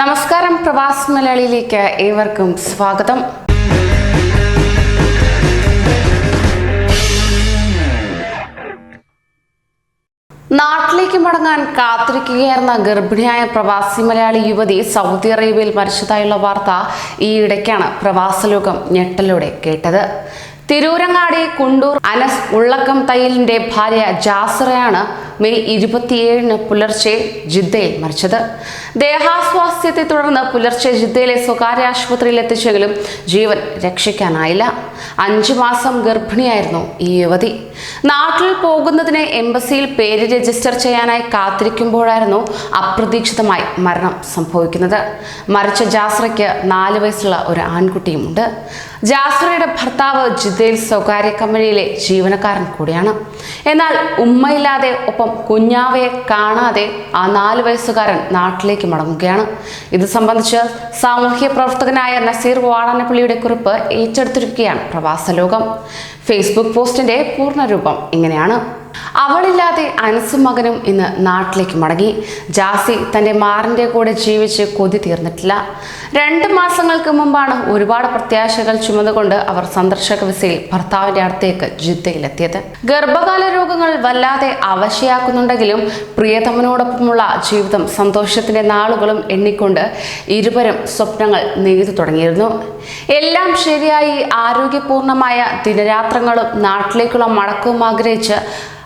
നമസ്കാരം പ്രവാസ് മലയാളിയിലേക്ക് ഏവർക്കും സ്വാഗതം. നാട്ടിലേക്ക് മടങ്ങാൻ കാത്തിരിക്കുകയായിരുന്ന ഗർഭിണിയായ പ്രവാസി മലയാളി യുവതി സൗദി അറേബ്യയിൽ മരിച്ചതായുള്ള വാർത്ത ഈയിടയ്ക്കാണ് പ്രവാസലോകം ഞെട്ടലോടെ കേട്ടത്. തിരൂരങ്ങാടി കുണ്ടൂർ അനസ് ഉള്ളക്കം തയ്യലിന്റെ ഭാര്യ ജാസിറയാണ് മെയ് ഇരുപത്തിയേഴിന് പുലർച്ചെ ജിദ്ദയിൽ മരിച്ചത്. ദേഹാസ്വാസ്ഥ്യത്തെ തുടർന്ന് പുലർച്ചെ ജിദ്ദയിലെ സ്വകാര്യ ആശുപത്രിയിൽ എത്തിച്ചെങ്കിലും ജീവൻ രക്ഷിക്കാനായില്ല. അഞ്ചു മാസം ഗർഭിണിയായിരുന്നു ഈ യുവതി. നാട്ടിൽ പോകുന്നതിന് എംബസിയിൽ പേര് രജിസ്റ്റർ ചെയ്യാനായി കാത്തിരിക്കുമ്പോഴായിരുന്നു അപ്രതീക്ഷിതമായി മരണം സംഭവിക്കുന്നത്. മരിച്ച ജാസ്രയ്ക്ക് നാല് വയസ്സുള്ള ഒരു ആൺകുട്ടിയുമുണ്ട്. ജാസ്രയുടെ ഭർത്താവ് ജിദ്ദയിൽ സ്വകാര്യ കമ്പനിയിലെ ജീവനക്കാരൻ കൂടിയാണ്. എന്നാൽ ഉമ്മയില്ലാതെ ഒപ്പം കുഞ്ഞാവയെ കാണാതെ ആ നാല് വയസ്സുകാരൻ നാട്ടിലേക്ക് മടങ്ങുകയാണ്. ഇത് സംബന്ധിച്ച് സാമൂഹ്യ പ്രവർത്തകനായ നസീർ വാടാനപ്പള്ളിയുടെ കുറിപ്പ് ഏറ്റെടുത്തിരിക്കുകയാണ് പ്രവാസലോകം ഫേസ്ബുക്ക് പോസ്റ്റിന്റെ പൂർണരൂപം ഇങ്ങനെയാണ്. അവളില്ലാതെ അനസും മകനും ഇന്ന് നാട്ടിലേക്ക് മടങ്ങി. ജാസി തന്റെ മാറിന്റെ കൂടെ ജീവിച്ച് കൊതി തീർന്നിട്ടില്ല. രണ്ട് മാസങ്ങൾക്ക് മുമ്പാണ് ഒരുപാട് പ്രത്യാശകൾ ചുമന്നുകൊണ്ട് അവർ സന്ദർശക വിസയിൽ ഭർത്താവിന്റെ അടുത്തേക്ക് ജിദ്ദയിലെത്തിയത്. ഗർഭകാല രോഗങ്ങൾ വല്ലാതെ അവശയാക്കുന്നുണ്ടെങ്കിലും പ്രിയതമനോടൊപ്പമുള്ള ജീവിതം സന്തോഷത്തിന്റെ നാളുകളും എണ്ണിക്കൊണ്ട് ഇരുവരും സ്വപ്നങ്ങൾ നെയ്തു തുടങ്ങിയിരുന്നു. എല്ലാം ശരിയായി ആരോഗ്യപൂർണമായ ദിനരാത്രങ്ങളും നാട്ടിലേക്കുള്ള മടക്കവും ആഗ്രഹിച്ച്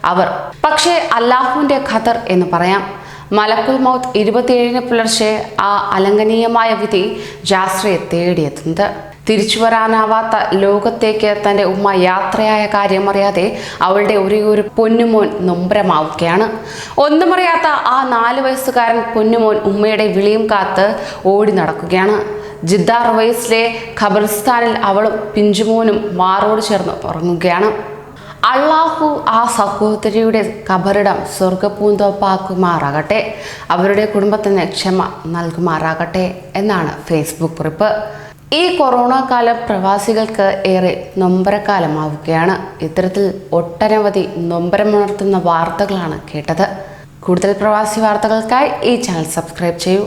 അവർ. പക്ഷേ അല്ലാഹുവിന്റെ ഖദർ എന്ന് പറയാം. മലക്കുൽ മൗത്ത് ഇരുപത്തിയേഴിന് പുലർച്ചെ ആ അലംഘനീയമായ വിധി ജാസ്രയെ തേടിയെത്തുന്നത്. തിരിച്ചു വരാനാവാത്ത ലോകത്തേക്ക് തന്റെ ഉമ്മ യാത്രയായ കാര്യമറിയാതെ അവളുടെ ഒരേ ഒരു പൊന്നുമോൻ നൊമ്പരമാവുകയാണ്. ഒന്നുമറിയാത്ത ആ നാല് വയസ്സുകാരൻ പൊന്നുമോൻ ഉമ്മയുടെ വിളിയും കാത്ത് ഓടി നടക്കുകയാണ്. ജിദ്ദാർ വയസ്സിലെ ഖബർസ്ഥാനിൽ അവളും പിഞ്ചുമോനും മാറോട് ചേർന്ന് ഉറങ്ങുകയാണ്. അള്ളാഹു ആ സഹോദരിയുടെ കബറിടം സ്വർഗപൂന്തോപ്പാക്കുമാറാകട്ടെ അവരുടെ കുടുംബത്തിന് ക്ഷമ നൽകുമാറാകട്ടെ എന്നാണ് ഫേസ്ബുക്ക് കുറിപ്പ്. ഈ കൊറോണ കാലം പ്രവാസികൾക്ക് ഏറെ നൊമ്പരക്കാലമാവുകയാണ്. ഇത്തരത്തിൽ ഒട്ടനവധി നൊമ്പരമുണർത്തുന്ന വാർത്തകളാണ് കേട്ടത്. കൂടുതൽ പ്രവാസി വാർത്തകൾക്കായി ഈ ചാനൽ സബ്സ്ക്രൈബ് ചെയ്യൂ.